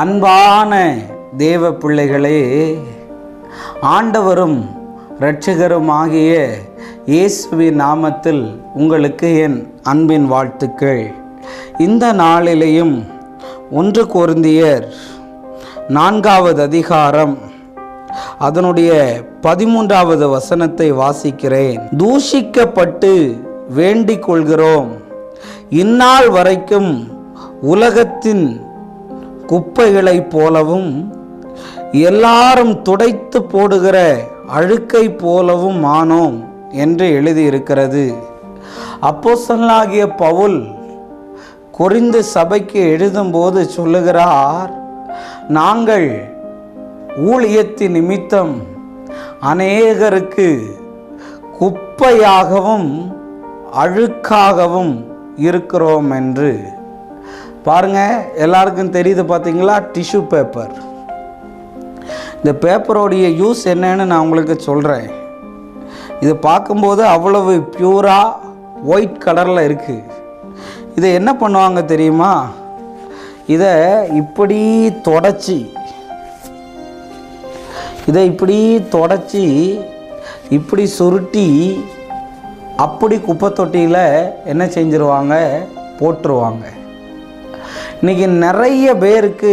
அன்பான தேவ பிள்ளைகளே ஆண்டவரும் இரட்சகரும் ஆகிய இயேசுவின் நாமத்தில் உங்களுக்கு என் அன்பின் வாழ்த்துக்கள். இந்த நாளிலேயும் ஒன்று கோருந்தியர் நான்காவது அதிகாரம் அதனுடைய பதிமூன்றாவது வசனத்தை வாசிக்கிறேன். தூஷிக்கப்பட்டு வேண்டிக் கொள்கிறோம். இந்நாள் வரைக்கும் உலகத்தின் குப்பைகளைப் போலவும் எல்லாரும் துடைத்து போடுகிற அழுக்கை போலவும் மானோம் என்று எழுதியிருக்கிறது. அப்போஸ்தலனாகிய பவுல் குறிந்து சபைக்கு எழுதும்போது சொல்லுகிறார் நாங்கள் ஊழியத்தின் நிமித்தம் அநேகருக்கு குப்பையாகவும் அழுக்காகவும் இருக்கிறோம் என்று. பாருங்க எல்லாருக்கும் தெரியுது பார்த்தீங்களா டிஷ்யூ பேப்பர் இந்த பேப்பரோடைய யூஸ் என்னன்னு நான் உங்களுக்கு சொல்கிறேன் இது பார்க்கும்போது அவ்வளவு பியூராக ஒயிட் கலரில் இருக்குது இதை என்ன பண்ணுவாங்க தெரியுமா? இதை இப்படி தொடச்சி. இதை இப்படி தொடச்சி இப்படி சுருட்டி அப்படி குப்பை தொட்டியில் என்ன செஞ்சிருவாங்க? போட்டுருவாங்க. இன்னைக்கு நிறைய பேருக்கு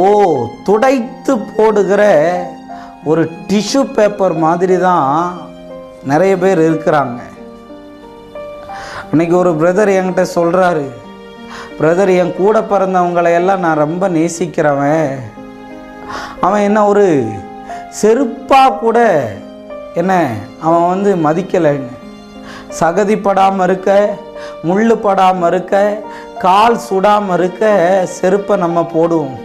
ஓ துடைத்து போடுகிற ஒரு டிஷ்யூ பேப்பர் மாதிரி தான் நிறைய பேர் இருக்கிறாங்க. இன்னைக்கு ஒரு பிரதர் என்கிட்ட சொல்கிறாரு பிரதர் என் கூட பிறந்தவங்களை எல்லாம் நான் ரொம்ப நேசிக்கிறவன். அவன் என்ன ஒரு செருப்பாக கூட என்ன அவன் வந்து மதிக்கலைன்னு. சகதிப்படாமல் இருக்க முள்ளு படாமல் இருக்க கால் சுடாமல் இருக்க செருப்பை நம்ம போடுவோம்.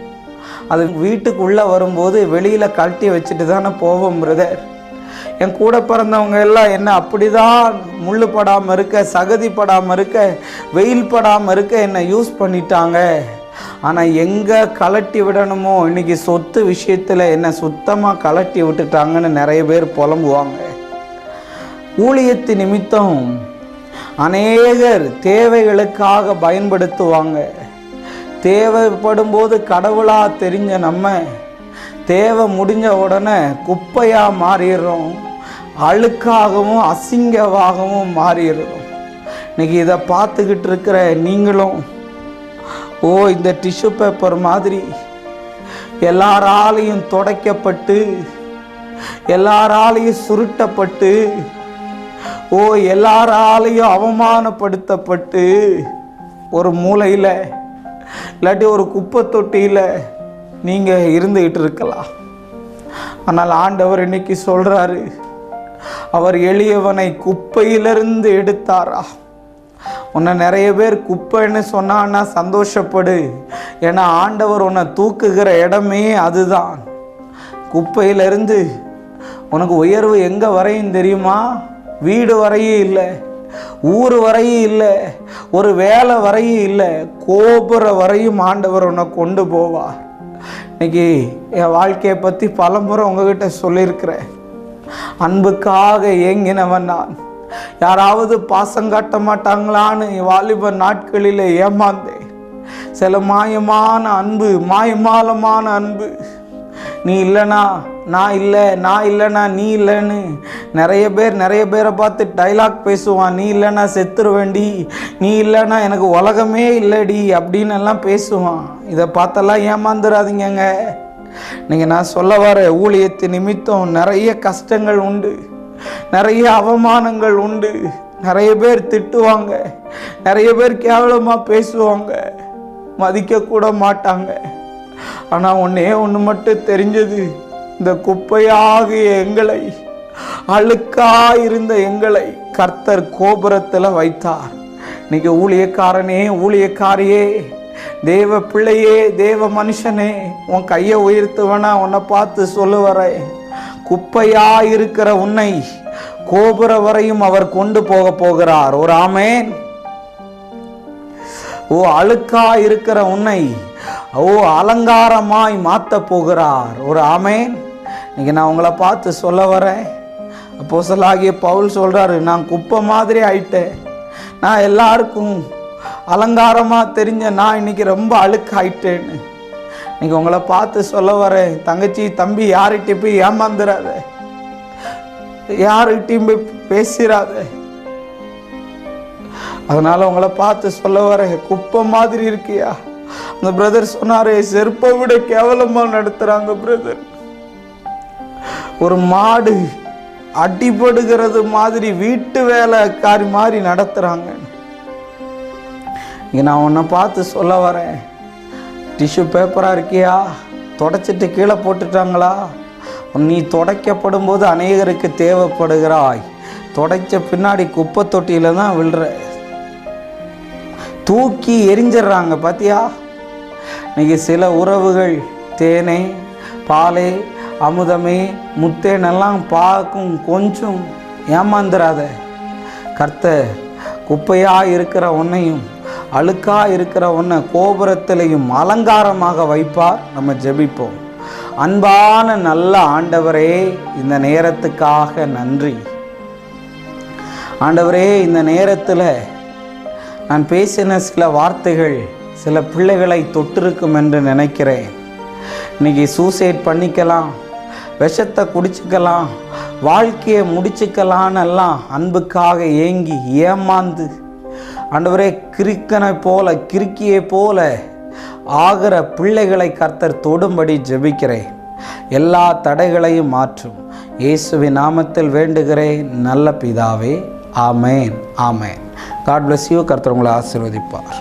அது வீட்டுக்குள்ளே வரும்போது வெளியில் கழட்டி வச்சுட்டு தானே போவோம் பிரதர் என் கூட பிறந்தவங்க எல்லாம் என்ன அப்படிதான் முள் படாமல் இருக்க சகதி படாமல் இருக்க வெயில் படாமல் இருக்க என்னை யூஸ் பண்ணிட்டாங்க. ஆனால் எங்கே கலட்டி விடணுமோ இன்றைக்கி சொத்து விஷயத்தில் என்னை சுத்தமாக கலட்டி விட்டுட்டாங்கன்னு நிறைய பேர் புலம்புவாங்க. ஊழியத்து நிமித்தம் அநேகர் தேவைகளுக்காக பயன்படுத்துவாங்க. தேவைப்படும் போது கடவுளாக தெரிஞ்ச நம்ம தேவை முடிஞ்ச உடனே குப்பையாக மாறிடுறோம். அழுக்காகவும் அசிங்கமாகவும் மாறிடுறோம். இன்னைக்கு இதை பார்த்துக்கிட்டு இருக்கிற நீங்களும் ஓ இந்த டிஷ்யூ பேப்பர் மாதிரி எல்லாராலையும் துடைக்கப்பட்டு எல்லாராலையும் சுருட்டப்பட்டு ஓ எல்லாராலையும் அவமானப்படுத்தப்பட்டு ஒரு மூலையில் இல்லாட்டி ஒரு குப்பை தொட்டியில் நீங்கள் இருந்துக்கிட்டு இருக்கலாம். ஆனால் ஆண்டவர் இன்னைக்கு சொல்கிறாரு அவர் எளியவனை குப்பையிலிருந்து எடுத்தாரா? உன்னை நிறைய பேர் குப்பைன்னு சொன்னான்னா சந்தோஷப்படு. ஏன்னா ஆண்டவர் உன்னை தூக்குகிற இடமே அதுதான். குப்பையிலிருந்து உனக்கு உயர்வு எங்கே வரையும் தெரியுமா? வீடு வரையும் இல்லை ஊர் வரையும் இல்லை ஒரு வேலை வரையும் இல்லை கோபுர வரையும் ஆண்டவர் உன்னை கொண்டு போவார் இன்னைக்கு என் வாழ்க்கையை பற்றி பலமுறை உங்ககிட்ட சொல்லியிருக்கிறேன். அன்புக்காக ஏங்கினவன் நான். யாராவது பாசம் காட்ட மாட்டாங்களான்னு என் வாலிப நாட்களில் ஏமாந்தேன். சில மாயமான அன்பு மாயமாலமான அன்பு. நீ இல்லைனா நான் இல்லை நான் இல்லைனா நீ இல்லைன்னு நிறைய பேர் நிறைய பேரை பார்த்து டைலாக் பேசுவான். நீ இல்லைனா செத்துருவேண்டி நீ இல்லைனா எனக்கு உலகமே இல்லடி அப்படின்னு எல்லாம் பேசுவான். இதை பார்த்தெல்லாம் ஏமாந்துடாதீங்கங்க நீங்கள் நான் சொல்ல வர ஊழியத்து நிமித்தம் நிறைய கஷ்டங்கள் உண்டு. நிறைய அவமானங்கள் உண்டு. நிறைய பேர் திட்டுவாங்க. நிறைய பேர் கேவலமாக பேசுவாங்க. மதிக்கக்கூட மாட்டாங்க. ஆனால் ஒன்றே ஒன்று மட்டும் தெரிஞ்சது. இந்த குப்பையாகிய எங்களை அழுக்கா இருந்த எங்களை கர்த்தர் கோபுரத்தில் வைத்தார். இன்னைக்கு ஊழியக்காரனே ஊழியக்காரியே தேவ பிள்ளையே தேவ மனுஷனே உன் கையை உயர்த்துவனா உன்னை பார்த்து சொல்லுவரேன். குப்பையா இருக்கிற உன்னை கோபுர வரையும் அவர் கொண்டு போக போகிறார். ஒரு ஆமேன். ஓ அழுக்கா இருக்கிற உன்னை ஓ அலங்காரமாய் மாத்த போகிறார். ஒரு ஆமேன். இன்னைக்கு நான் உங்களை பார்த்து சொல்ல வரேன். அப்போ சொல்லாகிய பவுல் சொல்கிறாரு நான் குப்பை மாதிரி ஆயிட்டேன். நான் எல்லாருக்கும் அலங்காரமாக தெரிஞ்ச நான் இன்னைக்கு ரொம்ப அழுக்காயிட்டேன்னு. இன்னைக்கு உங்களை பார்த்து சொல்ல வரேன். தங்கச்சி தம்பி யார்கிட்டயும் போய் ஏமாந்துடாத யாருக்கிட்டையும் போய் பேசிடாத அதனால உங்களை பார்த்து சொல்ல வரேன். குப்பை மாதிரி இருக்கியா? அந்த பிரதர் சொன்னாரே செருப்பை விட கேவலமாக நடத்துகிறாங்க பிரதர். ஒரு மாடு அடிபடுகிறது மாதிரி வீட்டு வேலைக்காரி மாதிரி நடத்துகிறாங்க இங்கே நான் உன்னை பார்த்து சொல்ல வரேன். டிஷ்யூ பேப்பராக இருக்கியா? தொடச்சிட்டு கீழே போட்டுட்டாங்களா? நீ துடைக்கப்படும் போது அநேகருக்கு தேவைப்படுகிறாய். துடைச்ச பின்னாடி குப்பை தொட்டியில் தான் விழுற. தூக்கி எரிஞ்சிடுறாங்க பார்த்தியா இன்னைக்கு சில உறவுகள் தேனே பாலே அமுதமே முத்தேனெல்லாம் பார்க்கும் கொஞ்சம் ஏமாந்துராத கர்த்தர் குப்பையாக இருக்கிற உன்னையும் அழுக்காக இருக்கிற உன்னை கோபுரத்திலையும் அலங்காரமாக வைப்பார். நம்ம ஜெபிப்போம். அன்பான நல்ல ஆண்டவரே இந்த நேரத்துக்காக நன்றி. ஆண்டவரே இந்த நேரத்தில் நான் பேசின சில வார்த்தைகள் சில பிள்ளைகளை தொட்டிருக்கும் என்று நினைக்கிறேன். இன்னைக்கு சூசைட் பண்ணிக்கலாம். விஷத்தை குடிச்சுக்கலாம் வாழ்க்கையை முடிச்சுக்கலான்னெல்லாம் அன்புக்காக ஏங்கி ஏமாந்து ஆண்டவரே கிறுக்கனை போல கிறுக்கியை போல ஆகிற பிள்ளைகளை கர்த்தர் தொடும்படி ஜெபிக்கிறேன். எல்லா தடைகளையும் மாற்றும். இயேசுவின் நாமத்தில் வேண்டுகிறேன். நல்ல பிதாவே ஆமேன் ஆமேன். காட் பிளஸ் யூ கர்த்தர் உங்களை ஆசீர்வதிப்பார்.